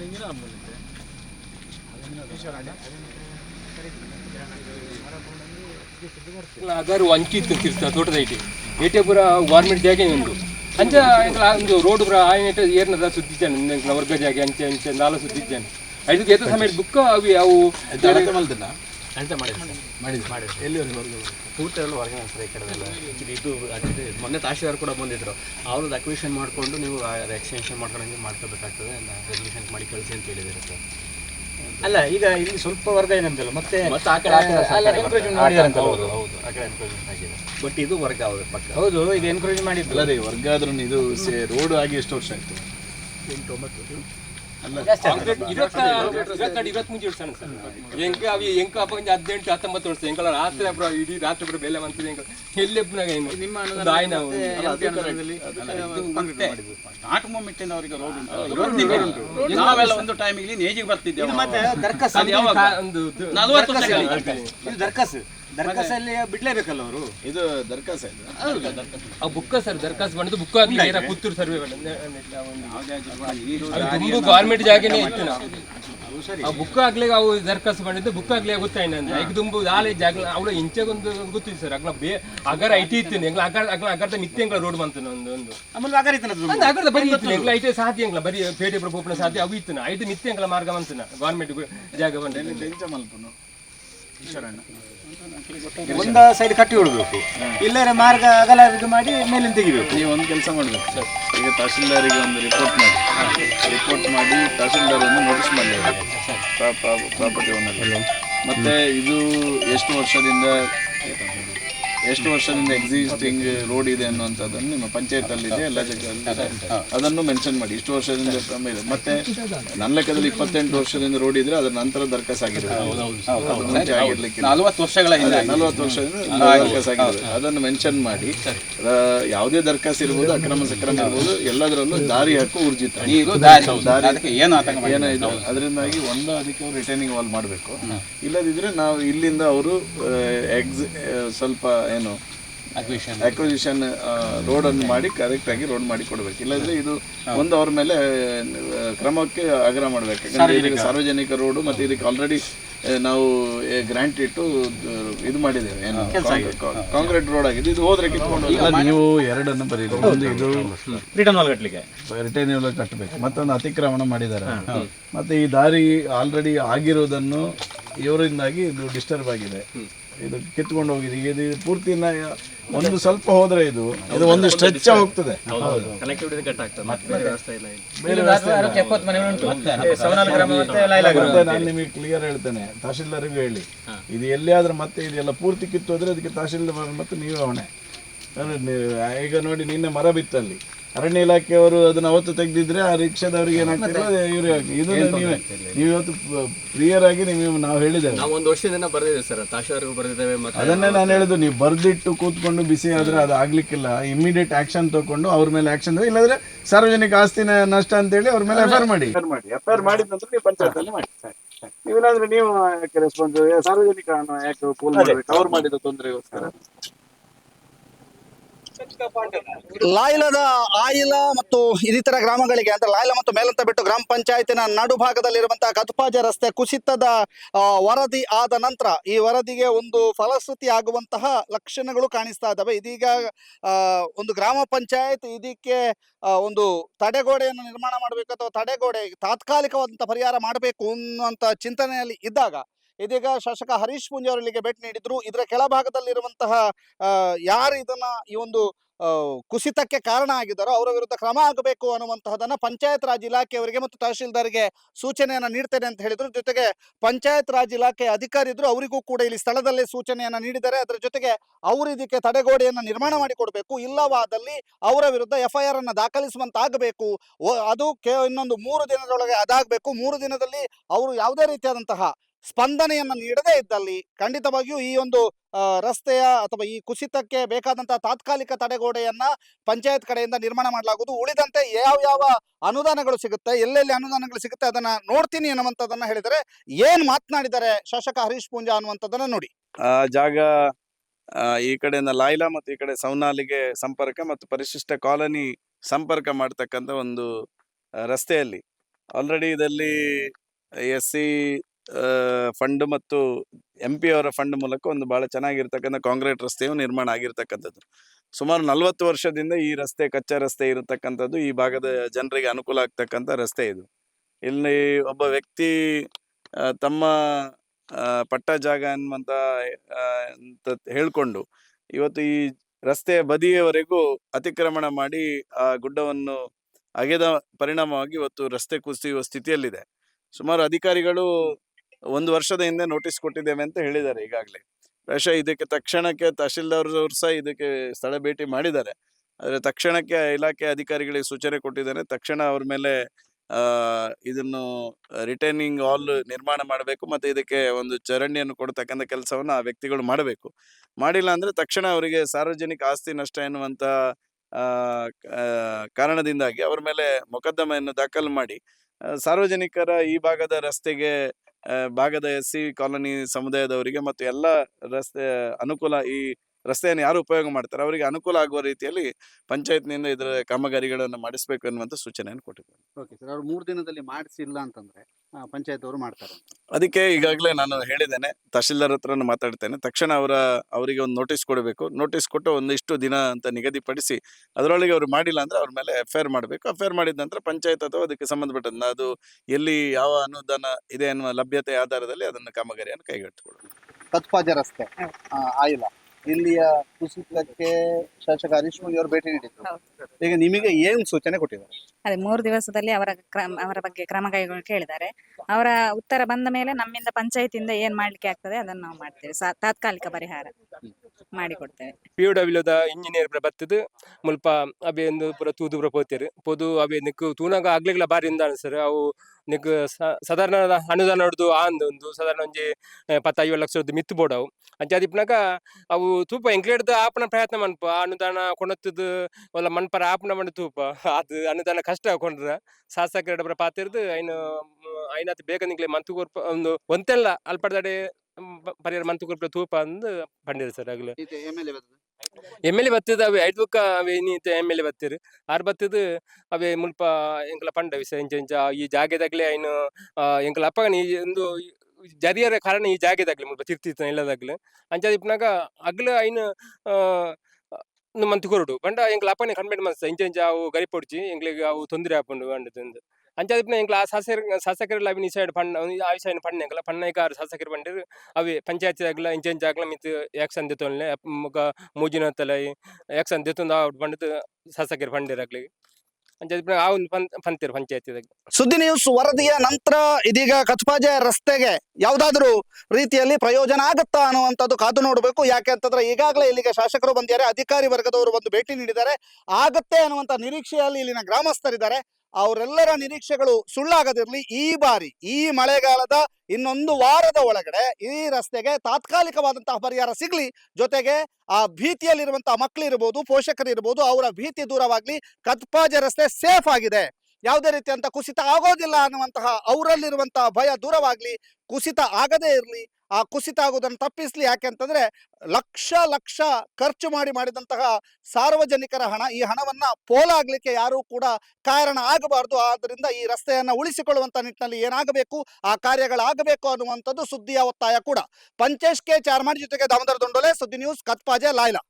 ತೆಂಗಿನ ಅಂಬಲಿದೆ ಅದಾರು ಅಂಕಿ ಇತ್ತು ತೋಟದೈತಿ ತೋಟದ ಐಟಿ ಏಟೆ ಪುರ ಗೌರ್ಮೆಂಟ್ ಜಾಗೆ ಉಂಟು ಅಂಚ ಒಂದು ರೋಡ್ ಪುರ ಆಯ್ನ ಏರ್ನದ ಸುದ್ದಿದ್ದೇನೆ ವರ್ಗ ಜಾಗೆ ಅಂಚೆ ಅಂಚೆ ನಾಲ ಸುದ್ದಿದ್ದೇನೆ ಐದು ಏತ ಸಮಯ ಬುಕ್ಕ ಅವಿ ಅವು ಅಂತ ಮಾಡಿದ್ರು? ಮಾಡಿದ್ರು. ಎಲ್ಲಿವರೆಗೆ ಹೊರಗೆ ಪೂರ್ತಿ ಎಲ್ಲ ಹೊರಗೆ ಸರ್ ಈ ಕಡೆದೆಲ್ಲ Actually ಇದು ಮೊನ್ನೆ ತಹಶೀಲ್ದಾರ್ ಕೂಡ ಬಂದಿದ್ರು. ಅವ್ರದ್ದು ಅಕ್ವಿಷನ್ ಮಾಡಿಕೊಂಡು ನೀವು ಎಕ್ಸ್ಟೆನ್ಷನ್ ಮಾಡ್ಕೊಂಡಂಗೆ ಮಾಡ್ಕೋಬೇಕಾಗ್ತದೆ. ರೆಸಲ್ಯೂಷನ್ ಮಾಡಿ ಕಳಿಸಿ ಅಂತ ಹೇಳಿದ್ದಾರೆ ಸರ್. ಅಲ್ಲ ಈಗ ಇಲ್ಲಿ ಸ್ವಲ್ಪ ವರ್ಗ ಏನಂತಲ್ಲ ಮತ್ತೆ ಮತ್ತೆ ಆ ಕಡೆ ಕಡೆ ಹೌದು ಹೌದು. ಆ ಕಡೆ ಎನ್ಕರೇಜ್ಮೆಂಟ್ ಆಗಿದೆ. ಬಟ್ ಇದು ವರ್ಗ ಆಗಬೇಕು ಪಕ್ಕ. ಹೌದು ಈಗ ಎನ್ಕರೇಜ್ ಮಾಡಿದ್ದು. ಅಲ್ಲ ರೀ ವರ್ಗ ಆದ್ರೂ ಇದು ರೋಡ್ ಆಗಿ ಎಷ್ಟು ವರ್ಷ ಆಯ್ತು? ಕಾಂಕ್ರೀಟ್ ಇವತ್ತ ಎಂಕ ಅವಿ ಎಂಕ ಅಪ್ಪ ಒಂಜಿ ಹದಿನೆಂಟು ಹತ್ತೊಂಬತ್ತು ವರ್ಷ ಎಂಕಲ ರಾತ್ರಿ ಅಪ್ರ ಇಡೀ ರಾತ್ರಿ ಪುರ ಬೆಲೆ ಮಂತ್ರಿ ಪುನಃ ಏನು ನಿಮ್ಮ ಸ್ಟಾರ್ಟ್ ಮೂಮೆಂಟ್ ಅವರಿಗೆ ರೋಡ್ ಉಂಟು ನಾವೆಲ್ಲ ಒಂದು ಟೈಮಿಗೆ ನೇಜಿಗೆ ಬರ್ತಿದ್ದೇವೆ ಮತ್ತೆ ದರ್ಕಸ್ ಒಂದು ನಲವತ್ತು ಇದು ದರ್ಕಸ್. ದರ್ಕಸ್ ಅಲ್ಲಿ ಬಿಡ್ಲೇಬೇಕಲ್ಲ ಅವರು? ಇದು ದರ್ಕಾಸ ಇದು. ಆ ಬುಕ್ಕ ಸರ್ ದರ್ಖಾಸ್ತ್ ಮಾಡಿದ್ದು ಬುಕ್ ಆಗ್ಲಿ ಏರ ಪುತ್ತೂರು ಸರ್ವೆ ತುಂಬ ಗೌರ್ಮೆಂಟ್ ಜಾಗನೇ ಇತ್ತು ನಾವು. ಆ ಬುಕ್ ಆಗ್ಲಿಗೆ ಅವು ದರ್ಕಾಸ್ ಬಂದಿದ್ದು ಬುಕ್ ಆಗ್ಲಿ ಗೊತ್ತಾಯ್ನ ಅಂತ ಈಗ ತುಂಬ ಆಲೆ ಜಾಗ ಅವಳು ಇಂಚೆಗೊಂದು ಗೊತ್ತಿತ್ತು ಸರ್ ಅಗ್ಲ ಬೇ ಅಗರ ಐಟಿ ಇತ್ತು ಎಂಗ್ಲ ಅಗರ ಅಗ್ಲ ಅಗರ್ದ ಮಿತ್ತೆ ಎಂಗ್ಲ ರೋಡ್ ಬಂತು ಒಂದು ಒಂದು. ಆಮೇಲೆ ಅಂದ ಅಗರ್ದ ಬರಿ ಇತ್ತು ಎಂಗ್ಲ ಐತೆ ಸಾಧ್ಯ ಎಂಗ್ಲ ಬರಿ ಪೇಟೆ ಪೋಪನ ಸಾಧ್ಯ ಅವು ಇತ್ತು ಐಟು ಮಿತ್ತೆ ಎಂಗ್ಲ ಮಾರ್ಗ ಬಂತು ಗೌರ್ಮೆಂಟ್ ಜಾಗ ಬಂದ. ಒಂದ ಸೈಡ್ ಕಟ್ಟಿ ಬಿಡ್ಬೇಕು ಇಲ್ಲರೆ ಮಾರ್ಗ ಅಗಲ ಇದು ಮಾಡಿ ಮೇಲಿಂದ ತೆಗಿಬೇಕು. ನೀವು ಒಂದು ಕೆಲಸ ಮಾಡಬೇಕು ಈಗ ತಹಸೀಲ್ದಾರಿಗೆ ಒಂದು ರಿಪೋರ್ಟ್ ಮಾಡಿ. ರಿಪೋರ್ಟ್ ಮಾಡಿ ತಹಶೀಲ್ದಾರ್ ಒಂದು ನೋಟಿಸ್ ಮಾಡಿ ಪ್ರಾಪರ್ಟಿ ಓನರ್ ಮತ್ತೆ ಇದು ಎಷ್ಟು ವರ್ಷದಿಂದ ಎಷ್ಟು ವರ್ಷದಿಂದ ಎಕ್ಸಿಸ್ಟಿಂಗ್ ರೋಡ್ ಇದೆ ಅನ್ನುವಂಥದ್ದನ್ನು ನಿಮ್ಮ ಪಂಚಾಯತ್ ಇದೆ ಎಲ್ಲ ಜಾಗದಲ್ಲಿ ಅದನ್ನು ಮೆನ್ಷನ್ ಮಾಡಿ. ಇಷ್ಟು ವರ್ಷದಿಂದ ಇದೆ. ಮತ್ತೆ ನನ್ನ ಲೆಕ್ಕದಲ್ಲಿ ಇಪ್ಪತ್ತೆಂಟು ವರ್ಷದಿಂದ ರೋಡ್ ಇದ್ರೆ ಅದರ ನಂತರ ದರ್ಕಸ್ ಆಗಿರುತ್ತೆ ನಲವತ್ತು ವರ್ಷಗಳ ಹಿಂದೆ ನಲವತ್ತು ವರ್ಷದಿಂದ ದರ್ಕಸ್ ಆಗಿದೆ ಅದನ್ನು ಮೆನ್ಷನ್ ಮಾಡಿ. ಯಾವುದೇ ದರ್ಕಸ್ ಇರ್ಬೋದು ಅಕ್ರಮ ಸಕ್ರಮ ಇರ್ಬೋದು ಎಲ್ಲದರಲ್ಲೂ ದಾರಿ ಹಾಕು ಊರ್ಜಿತ. ಏನು ಏನಾಯ್ತು? ಅದರಿಂದಾಗಿ ಒಂದು ಅದಕ್ಕೆ ಅವರು ರಿಟರ್ನಿಂಗ್ ವಾಲ್ ಮಾಡಬೇಕು. ಇಲ್ಲದಿದ್ರೆ ನಾವು ಇಲ್ಲಿಂದ ಅವರು ಎಕ್ಸ್ ಸ್ವಲ್ಪ ಏನು ಅಕ್ವಿಷನ್ ರೋಡ್ ಅನ್ನು ಮಾಡಿ ಕರೆಕ್ಟ್ ಆಗಿ ರೋಡ್ ಮಾಡಿ ಕೊಡಬೇಕು. ಇಲ್ಲದ್ರೆ ಇದು ಒಂದು ಅವ್ರ ಮೇಲೆ ಕ್ರಮಕ್ಕೆ ಆಗ್ರಹ ಮಾಡ್ಬೇಕು. ಯಾಕಂದ್ರೆ ಇದಕ್ಕೆ ಸಾರ್ವಜನಿಕ ರೋಡು ಮತ್ತೆ ಇದಕ್ಕೆ ಆಲ್ರೆಡಿ ನಾವು ಗ್ರಾಂಟ್ ಇಟ್ಟು ಇದು ಮಾಡಿದ್ದೇವೆ. ಏನು ಕಾಂಕ್ರೀಟ್ ರೋಡ್ ಆಗಿದೆ. ಇದು ಹೋದ್ರೆ ಕಿತ್ಕೊಂಡು ನೀವು ಎರಡನ್ನು ಬರೀರಿ. ಒಂದು ಇದು ರಿಟರ್ನ್ ಕಟ್ಟಲಿಕ್ಕೆ ರಿಟರ್ನ್ ಕಟ್ಟಬೇಕು ಮತ್ತೊಂದು ಅತಿಕ್ರಮಣ ಮಾಡಿದ್ದಾರೆ. ಮತ್ತೆ ಈ ದಾರಿ ಆಲ್ರೆಡಿ ಆಗಿರೋದನ್ನು ಇವರಿಂದಾಗಿ ಇದು ಡಿಸ್ಟರ್ಬ್ ಆಗಿದೆ. ಇದು ಕಿತ್ಕೊಂಡು ಹೋಗಿದೆ. ಈಗ ಇದು ಪೂರ್ತಿ ನ- ಒಂದು ಸ್ವಲ್ಪ ಹೋದ್ರೆ ಇದು ಇದು ಒಂದು ಸ್ಟ್ರೆಚ್ ಹೋಗ್ತದೆ. ಕನೆಕ್ಟಿವಿಟಿ ಕಟ್ ಆಗ್ತದೆ. ಬೇರೆ ವ್ಯವಸ್ಥೆ ಇಲ್ಲ ಇಲ್ಲಿ. ಬೇರೆ ವ್ಯವಸ್ಥೆ ಇಲ್ಲ. ಎಪ್ಪತ್ತು ಮನೆ ಉಂಟು. ಸವನಾಲ ಗ್ರಾಮ ಮತ್ತೆ ಲೈಲಾ ನಾನು ನಿಮಗೆ ಕ್ಲಿಯರ್ ಹೇಳ್ತೇನೆ. ತಹಶೀಲ್ದಾರಿಗೂ ಹೇಳಿ. ಇದು ಎಲ್ಲಿಯಾದ್ರೂ ಮತ್ತೆ ಇದೆಲ್ಲ ಪೂರ್ತಿ ಕಿತ್ತೋದ್ರೆ ಅದಕ್ಕೆ ತಹಶೀಲ್ದಾರ್ ಮತ್ತೆ ನೀವೇ ಹೊಣೆ. ಅಂದ್ರೆ ನೀವು- ಈಗ ನೋಡಿ ನಿನ್ನೆ ಮರ ಬಿತ್ತಲ್ಲಿ. ಅರಣ್ಯ ಇಲಾಖೆಯವರು ಅದನ್ನ ಅವತ್ತು ತೆಗೆದಿದ್ರೆ ಆ ರಿಕ್ಷಾದವ್ರಿಗೆ ಏನಾಗ್ತಿಲ್ಲ ಇವರೇ ಇದು ನೀವೇ. ನೀವು ಇವತ್ತು ಪ್ರಿಯರಾಗಿ ಆಗಿ ನೀವು ನಾವು ಹೇಳಿದ್ದೇವೆ. ನಾವು ಒಂದು ವರ್ಷದಿಂದ ಬರ್ದಿದ್ದೇವೆ ಸರ್ ತಹಶೀಲ್ದಾರ್ಗೂ ಬರೆದಿದ್ದೇವೆ ಮತ್ತೆ ಅದನ್ನೇ ನಾನು ಹೇಳಿದ್ದು ನೀವು ಬರ್ದಿಟ್ಟು ಕೂತ್ಕೊಂಡು ಬಿಸಿ ಆದ್ರೆ ಅದು ಆಗ್ಲಿಕ್ಕಿಲ್ಲ. ಇಮಿಡಿಯೇಟ್ ಆಕ್ಷನ್ ತಗೊಂಡು ಅವ್ರ ಮೇಲೆ ಆಕ್ಷನ್ ಇಲ್ಲಾಂದ್ರೆ ಸಾರ್ವಜನಿಕ ಆಸ್ತಿನ ನಷ್ಟ ಅಂತ ಹೇಳಿ ಅವ್ರ ಮೇಲೆ ಎಫ್ ಮಾಡಿ. ಮಾಡಿ. ಎಫ್ ಐ ಮಾಡಿದ ನಂತರ ನೀವು ಪಂಚಾಯತ್ ಮಾಡಿ. ನೀವಿಲ್ಲಾಂದ್ರೆ ನೀವು ಯಾಕೆ ರೆಸ್ಪಾನ್ಸ್ ಸಾರ್ವಜನಿಕ ಹಣ ಯಾಕೆ ಪೂಲ್ ಮಾಡಬೇಕು? ಅವ್ರು ಮಾಡಿದ ತೊಂದರೆಗೋಸ್ಕರ. ಲಾಯ್ಲದ ಆಯಿಲ ಮತ್ತು ಇನ್ನಿತರ ಗ್ರಾಮಗಳಿಗೆ ಅಂದ್ರೆ ಲಾಯ್ಲ ಮತ್ತು ಮೇಲಂತ ಬಿಟ್ಟು ಗ್ರಾಮ ಪಂಚಾಯತಿನ ನಡು ಭಾಗದಲ್ಲಿರುವಂತಹ ಕತ್ಪಾಜ ರಸ್ತೆ ಕುಸಿತದ ವರದಿ ಆದ ನಂತರ ಈ ವರದಿಗೆ ಒಂದು ಫಲಶ್ರುತಿ ಆಗುವಂತಹ ಲಕ್ಷಣಗಳು ಕಾಣಿಸ್ತಾ ಇದ್ದಾವೆ. ಇದೀಗ ಒಂದು ಗ್ರಾಮ ಪಂಚಾಯತ್ ಇದಕ್ಕೆ ಒಂದು ತಡೆಗೋಡೆಯನ್ನು ನಿರ್ಮಾಣ ಮಾಡಬೇಕು ಅಥವಾ ತಡೆಗೋಡೆ ತಾತ್ಕಾಲಿಕವಾದಂತಹ ಪರಿಹಾರ ಮಾಡಬೇಕು ಅನ್ನುವಂಥ ಚಿಂತನೆಯಲ್ಲಿ ಇದ್ದಾಗ ಇದೀಗ ಶಾಸಕ ಹರೀಶ್ ಪುಂಜ ಅವರು ಇಲ್ಲಿಗೆ ಭೇಟಿ ನೀಡಿದ್ರು. ಇದರ ಕೆಳಭಾಗದಲ್ಲಿರುವಂತಹ ಯಾರು ಇದನ್ನ ಈ ಒಂದು ಕುಸಿತಕ್ಕೆ ಕಾರಣ ಆಗಿದ್ದಾರೋ ಅವರ ವಿರುದ್ಧ ಕ್ರಮ ಆಗಬೇಕು ಅನ್ನುವಂತಹದನ್ನ ಪಂಚಾಯತ್ ರಾಜ್ ಇಲಾಖೆಯವರಿಗೆ ಮತ್ತು ತಹಶೀಲ್ದಾರ್ಗೆ ಸೂಚನೆಯನ್ನ ನೀಡ್ತೇನೆ ಅಂತ ಹೇಳಿದ್ರು. ಜೊತೆಗೆ ಪಂಚಾಯತ್ ರಾಜ್ ಇಲಾಖೆ ಅಧಿಕಾರಿ ಇದ್ರು ಅವರಿಗೂ ಕೂಡ ಇಲ್ಲಿ ಸ್ಥಳದಲ್ಲೇ ಸೂಚನೆಯನ್ನ ನೀಡಿದ್ದಾರೆ. ಅದರ ಜೊತೆಗೆ ಅವರು ಇದಕ್ಕೆ ತಡೆಗೋಡೆಯನ್ನ ನಿರ್ಮಾಣ ಮಾಡಿಕೊಡಬೇಕು. ಇಲ್ಲವಾದಲ್ಲಿ ಅವರ ವಿರುದ್ಧ ಎಫ್ಐಆರ್ ಅನ್ನ ದಾಖಲಿಸುವಂತಾಗಬೇಕು. ಅದು ಇನ್ನೊಂದು ಮೂರು ದಿನದೊಳಗೆ ಅದಾಗಬೇಕು. ಮೂರು ದಿನದಲ್ಲಿ ಅವರು ಯಾವುದೇ ರೀತಿಯಾದಂತಹ ಸ್ಪಂದನೆಯನ್ನ ನೀಡದೇ ಇದ್ದಲ್ಲಿ ಖಂಡಿತವಾಗಿಯೂ ಈ ಒಂದು ರಸ್ತೆಯ ಅಥವಾ ಈ ಕುಸಿತಕ್ಕೆ ಬೇಕಾದಂತಹ ತಾತ್ಕಾಲಿಕ ತಡೆಗೋಡೆಯನ್ನ ಪಂಚಾಯತ್ ಕಡೆಯಿಂದ ನಿರ್ಮಾಣ ಮಾಡಲಾಗುವುದು. ಉಳಿದಂತೆ ಯಾವ ಯಾವ ಅನುದಾನಗಳು ಸಿಗುತ್ತೆ, ಎಲ್ಲೆಲ್ಲಿ ಅನುದಾನಗಳು ಸಿಗುತ್ತೆ ಅದನ್ನ ನೋಡ್ತೀನಿ ಅನ್ನುವಂಥದ್ದನ್ನ ಹೇಳಿದರೆ, ಏನ್ ಮಾತನಾಡಿದರೆ ಶಾಸಕ ಹರೀಶ್ ಪೂಂಜಾ ಅನ್ನುವಂಥದ್ದನ್ನ ನೋಡಿ. ಜಾಗ ಈ ಕಡೆಯಿಂದ ಲಾಯ್ಲಾ ಮತ್ತು ಈ ಕಡೆ ಸೌನಾಲಿಗೆ ಸಂಪರ್ಕ ಮತ್ತು ಪರಿಶಿಷ್ಟ ಕಾಲೋನಿ ಸಂಪರ್ಕ ಮಾಡ್ತಕ್ಕಂಥ ಒಂದು ರಸ್ತೆಯಲ್ಲಿ. ಆಲ್ರೆಡಿ ಇದರಲ್ಲಿ ಎಸ್ ಸಿ ಫಂಡ್ ಮತ್ತು ಎಂ ಪಿ ಅವರ ಫಂಡ್ ಮೂಲಕ ಒಂದು ಭಾಳ ಚೆನ್ನಾಗಿರ್ತಕ್ಕಂಥ ಕಾಂಕ್ರೀಟ್ ರಸ್ತೆಯು ನಿರ್ಮಾಣ ಆಗಿರ್ತಕ್ಕಂಥದ್ದು. ಸುಮಾರು ನಲವತ್ತು ವರ್ಷದಿಂದ ಈ ರಸ್ತೆ, ಕಚ್ಚಾ ರಸ್ತೆ ಇರತಕ್ಕಂಥದ್ದು ಈ ಭಾಗದ ಜನರಿಗೆ ಅನುಕೂಲ ಆಗ್ತಕ್ಕಂಥ ರಸ್ತೆ ಇದು. ಇಲ್ಲಿ ಒಬ್ಬ ವ್ಯಕ್ತಿ ತಮ್ಮ ಪಟ್ಟ ಜಾಗ ಅನ್ನುವಂತ ಅಂತ ಹೇಳಿಕೊಂಡು ಇವತ್ತು ಈ ರಸ್ತೆಯ ಬದಿಯವರೆಗೂ ಅತಿಕ್ರಮಣ ಮಾಡಿ ಆ ಗುಡ್ಡವನ್ನು ಅಗೆದ ಪರಿಣಾಮವಾಗಿ ಇವತ್ತು ರಸ್ತೆ ಕುಸಿಯುವ ಸ್ಥಿತಿಯಲ್ಲಿದೆ. ಸುಮಾರು ಅಧಿಕಾರಿಗಳು ಒಂದು ವರ್ಷದ ಹಿಂದೆ ನೋಟಿಸ್ ಕೊಟ್ಟಿದ್ದೇವೆ ಅಂತ ಹೇಳಿದ್ದಾರೆ ಈಗಾಗಲೇ. ಬಹುಶಃ ಇದಕ್ಕೆ ತಕ್ಷಣಕ್ಕೆ ತಹಶೀಲ್ದಾರ್ ಸಹ ಇದಕ್ಕೆ ಸ್ಥಳ ಭೇಟಿ ಮಾಡಿದ್ದಾರೆ. ಆದರೆ ತಕ್ಷಣಕ್ಕೆ ಇಲಾಖೆ ಅಧಿಕಾರಿಗಳಿಗೆ ಸೂಚನೆ ಕೊಟ್ಟಿದ್ದಾರೆ ತಕ್ಷಣ ಅವ್ರ ಮೇಲೆ ಇದನ್ನು ರಿಟೈನಿಂಗ್ ಹಾಲ್ ನಿರ್ಮಾಣ ಮಾಡಬೇಕು ಮತ್ತೆ ಇದಕ್ಕೆ ಒಂದು ಚರಂಡಿಯನ್ನು ಕೊಡ್ತಕ್ಕಂಥ ಕೆಲಸವನ್ನು ಆ ವ್ಯಕ್ತಿಗಳು ಮಾಡಬೇಕು. ಮಾಡಿಲ್ಲ ಅಂದ್ರೆ ತಕ್ಷಣ ಅವರಿಗೆ ಸಾರ್ವಜನಿಕ ಆಸ್ತಿ ನಷ್ಟ ಆ, ಕಾರಣದಿಂದಾಗಿ ಅವರ ಮೇಲೆ ಮೊಕದ್ದಮೆಯನ್ನು ದಾಖಲು ಮಾಡಿ ಸಾರ್ವಜನಿಕರ ಈ ಭಾಗದ ರಸ್ತೆಗೆ ಭಾಗದ ಎಸ್ ಸಿ ಕಾಲೋನಿ ಸಮುದಾಯದವರಿಗೆ ಮತ್ತು ಎಲ್ಲ ರಸ್ತೆ ಅನುಕೂಲ ಈ ರಸ್ತೆಯನ್ನು ಯಾರು ಉಪಯೋಗ ಮಾಡ್ತಾರೆ? ಅವರಿಗೆ ಅನುಕೂಲ ಆಗುವ ರೀತಿಯಲ್ಲಿ ಪಂಚಾಯತ್ನಿಂದ ಇದರ ಕಾಮಗಾರಿಗಳನ್ನು ಮಾಡಿಸಬೇಕು ಅನ್ನುವಂಥ ಸೂಚನೆಯನ್ನು ಕೊಟ್ಟಿದ್ದಾರೆ. ಓಕೆ ಸರ್ ಅವ್ರು ಮೂರು ದಿನದಲ್ಲಿ ಮಾಡಿಸಿಲ್ಲ ಅಂತಂದ್ರೆ ಪಂಚಾಯತ್ ಅವರು ಮಾಡ್ತಾರೆ ಅದಕ್ಕೆ ಈಗಾಗಲೇ ನಾನು ಹೇಳಿದ್ದೇನೆ ತಹಶೀಲ್ದಾರ್ ಹತ್ರ ಮಾತಾಡ್ತೇನೆ. ತಕ್ಷಣ ಅವರ ಅವರಿಗೆ ಒಂದು ನೋಟಿಸ್ ಕೊಡಬೇಕು. ನೋಟಿಸ್ ಕೊಟ್ಟು ಒಂದಿಷ್ಟು ದಿನ ಅಂತ ನಿಗದಿಪಡಿಸಿ ಅದರೊಳಗೆ ಅವರು ಮಾಡಿಲ್ಲ ಅಂದ್ರೆ ಅವ್ರ ಮೇಲೆ ಎಫ್ ಐ ಆರ್ ಮಾಡಬೇಕು. ಎಫ್ ಐ ಆರ್ ಮಾಡಿದ ನಂತರ ಪಂಚಾಯತ್ ಅಥವಾ ಅದಕ್ಕೆ ಸಂಬಂಧಪಟ್ಟಂತ ಅದು ಎಲ್ಲಿ ಯಾವ ಅನುದಾನ ಇದೆ ಅನ್ನುವ ಲಭ್ಯತೆ ಆಧಾರದಲ್ಲಿ ಅದನ್ನು ಕಾಮಗಾರಿಯನ್ನು ಕೈಗೆತ್ತಿಕೊಳ್ಳಬೇಕು ತತ್ಪಾಜ ರಸ್ತೆ ಆಯಿಲ್ಲ ಆಯಿಲ. ಇಲ್ಲಿಯ ಕುಸಿತಕ್ಕೆ ಶಾಸಕ ಹರೀಶ್ ಮೋದಿ ಅವರು ಭೇಟಿ ನೀಡಿದ್ರು. ಈಗ ನಿಮಗೆ ಏನು ಸೂಚನೆ ಕೊಟ್ಟಿದ್ದಾರೆ? ಅದೇ ಮೂರು ದಿವಸದಲ್ಲಿ ಅವರ ಕ್ರಮ ಅವರ ಬಗ್ಗೆ ಕ್ರಮ ಕೈಗೊಳ್ಳಿ ಕೇಳಿದ್ದಾರೆ. ಅವರ ಉತ್ತರ ಬಂದ ಮೇಲೆ ನಮ್ಮಿಂದ ಪಂಚಾಯತಿಯಿಂದ ಏನ್ ಮಾಡ್ಲಿಕ್ಕೆ ಆಗ್ತದೆ ಅದನ್ನು ನಾವು ಮಾಡ್ತೇವೆ. ಸಾ- ತಾತ್ಕಾಲಿಕ ಪರಿಹಾರ. ಮಾಡಿಕೊಡ್ತೇವೆ ಪಿ ಯು ಡಬ್ಲ್ಯೂದ ಇಂಜಿನಿಯರ್ ಪೂರ ಬತ್ತದು ಮುಲ್ಪ ಅವೆ ಒಂದು ಪೂರ ತೂದು ಪೂರ ಪೋತೆರ್. ಪೋದು ಅವೆ ನಿಕ್ಕು ತೂನಾಗ ಆಗ್ಲಿಗ್ಲ ಬಾರಿ ಸರ್. ಅವು ನಿಕ್ ಸಾಧಾರಣ ಅನುದಾನ ಹೊಡ್ದು ಆಂದ್ ಒಂದು ಸಾಧಾರಣ ಒಂಜಿ ಆ, ಪತ್ತ ಐವತ್ತು ಲಕ್ಷದ ಮಿತ್ತು ಬೋಡವು ಅಂಚಾದಿಪ್ನಾಗ ಅವು ತೂಪ ಎಂಕ್ಲೇಡ್ದು ಆಪನ ಪ್ರಯತ್ನ ಮನ್ಪ. ಆ ಅನುದಾನ ಕೊಣತ್ತದು ಒಲ್ಲ ಮನ್ಪರ ಆಪನ ಮಂಡ ತೂಪ. ಅದು ಅನುದಾನ ಕಷ್ಟ ಕೊಂಡ್ರ ಶಾಸಕರ ಪಾತಿರ್ದು ಐನು ಐನಾತ್ ಬೇಗ ನಿಂಗ್ಲೆ ಮಂತು ಒಂದು ಒಂತೆಲ್ಲ ಅಲ್ಪಡದಡೆ ಪರಿಹಾರ ಮಂತ್ರಿ ಕೊರ್ಪ ತೂಪ ಅಂದ್ ಪಂಡಿರ ಸರ್ ಆಗ್ಲು ಎಂ ಎಲ್ ಎ ಬತ್ತದ ಅವೆ ಐದು ಬುಕ್ಕ ಅವೆ ನೀತ ಎಂ ಎಲ್ ಎ ಬತ್ತಿರು. ಆರ್ ಬತ್ತದ ಅವೆ ಮುಲ್ಪ ಎಂಕಲ ಪಂಡ ವಿಷಯ ಇಂಚ ಇಂಚ ಈ ಜಾಗೆದಾಗ್ಲೆ ಏನು ಎಂಕಲ ಅಪ್ಪ ಈ ಒಂದು ಜರಿಯರ ಕಾರಣ ಈ ಜಾಗೆದಾಗ್ಲೆ ಮುಲ್ಪ ತಿರ್ತಿತ್ತ ಇಲ್ಲದಾಗ್ಲಿ ಅಂಚಾದಿಪ್ನಾಗ ಅಗ್ಲ ಐನು ಮಂತ್ ಕೊರಡು ಬಂಡ ಎಂಕಲ ಅಪ್ಪನೆ ಕಣ್ಬೇಡ್ ಮನ್ಸ ಇಂಚ ಇಂಚ ಅವು ಗರಿ ಪೊಡ್ಚಿ ಎಂಕ್ಲಿಗೆ ಅವು ತೊಂದರೆ ಹಾಕೊಂಡು ಅಂಡದಿಂದ ಅಂಚಾದಿಪ್ನ ಎಂಕ್ಲ ಆ ಶಾಸಕರ ಶಾಸಕರೆಲ್ಲ ಅವಿನ ಸೈಡ್ ಫಂಡ್ ಆ ವಿಷಯ ಪಣ್ಣ ಎಂಕಲ ಪಣ್ಣೈಕ ಶಾಸಕರು ಬಂದಿರು ಅವಿ ಪಂಚಾಯತಿ ಆಗ್ಲ ಇಂಚ ಇಂಚ ಆಗ್ಲ ಮಿತ್ ಯಾಕ್ಸನ್ ದಿತ್ತೊಲ್ನೆ ಮುಗ ಮೂಜಿನ ತಲೈ ಯಾಕ್ಸನ್ ದಿತ್ತೊಂದು ಆ ಬಂಡದ ಶಾಸಕರು ಪಂಡಿರಾಗ್ಲಿ ಅಂಚಾದಿಪ್ನ ಆ ಒಂದು ಪಂತ್ ಪಂತಿರು ಪಂಚಾಯತಿದಾಗ ಸುದ್ದಿ ನ್ಯೂಸ್ ವರದಿಯ ನಂತರ ಇದೀಗ ಕಚ್ಪಾಜ ರಸ್ತೆಗೆ ಯಾವ್ದಾದ್ರು ರೀತಿಯಲ್ಲಿ ಪ್ರಯೋಜನ ಆಗುತ್ತಾ ಅನ್ನುವಂಥದ್ದು ಕಾದು ನೋಡಬೇಕು. ಯಾಕೆ ಅಂತಂದ್ರೆ ಈಗಾಗಲೇ ಇಲ್ಲಿಗೆ ಶಾಸಕರು ಬಂದಿದ್ದಾರೆ. ಅಧಿಕಾರಿ ವರ್ಗದವರು ಬಂದು ಭೇಟಿ ನೀಡಿದ್ದಾರೆ. ಆಗತ್ತೆ ಅನ್ನುವಂಥ ನಿರೀಕ್ಷೆಯಲ್ಲಿ ಇಲ್ಲಿನ ಗ್ರಾಮಸ್ಥರಿದ್ದಾರೆ. ಅವರೆಲ್ಲರ ನಿರೀಕ್ಷೆಗಳು ಸುಳ್ಳಾಗದಿರಲಿ, ಈ ಬಾರಿ, ಈ ಮಳೆಗಾಲದ ಇನ್ನೊಂದು ವಾರದ ಒಳಗಡೆ ಈ ರಸ್ತೆಗೆ ತಾತ್ಕಾಲಿಕವಾದಂತಹ ಪರಿಹಾರ ಸಿಗ್ಲಿ. ಜೊತೆಗೆ ಆ ಭೀತಿಯಲ್ಲಿರುವಂತಹ ಪೋಷಕರು ಪೋಷಕರಿರ್ಬೋದು, ಅವರ ಭೀತಿ ದೂರವಾಗ್ಲಿ ಕತ್ಪಾಜ ರಸ್ತೆ ಸೇಫ್ ಆಗಿದೆ. ಯಾವುದೇ ರೀತಿಯಂತ ಕುಸಿತ ಆಗೋದಿಲ್ಲ ಅನ್ನುವಂತಹ ಅವರಲ್ಲಿರುವಂತಹ ಭಯ ದೂರವಾಗ್ಲಿ, ಕುಸಿತ ಆಗದೇ ಇರಲಿ. ಆ ಕುಸಿತ ಆಗುವುದನ್ನು ತಪ್ಪಿಸ್ಲಿ. ಯಾಕೆ ಅಂತಂದ್ರೆ, ಲಕ್ಷ ಲಕ್ಷ ಖರ್ಚು ಮಾಡಿ ಮಾಡಿದಂತಹ ಸಾರ್ವಜನಿಕರ ಹಣ, ಈ ಹಣವನ್ನ ಪೋಲಾಗ್ಲಿಕ್ಕೆ ಯಾರೂ ಕೂಡ ಕಾರಣ ಆಗಬಾರ್ದು. ಆದ್ದರಿಂದ ಈ ರಸ್ತೆಯನ್ನ ಉಳಿಸಿಕೊಳ್ಳುವಂತ ನಿಟ್ಟಿನಲ್ಲಿ ಏನಾಗಬೇಕು, ಆ ಕಾರ್ಯಗಳಾಗಬೇಕು ಅನ್ನುವಂಥದ್ದು ಸುದ್ದಿಯ ಒತ್ತಾಯ ಕೂಡ. ಪಂಚೇಶ್ ಕೆ. ಚಾರ್ಮಾಡಿ ಜೊತೆಗೆ ದಾಮೋದರ ದೊಂಡೋಲೆ, ಸುದ್ದಿ ನ್ಯೂಸ್ ಕತ್ಪಾಜೆ ಲಾಯ್ಲಾ.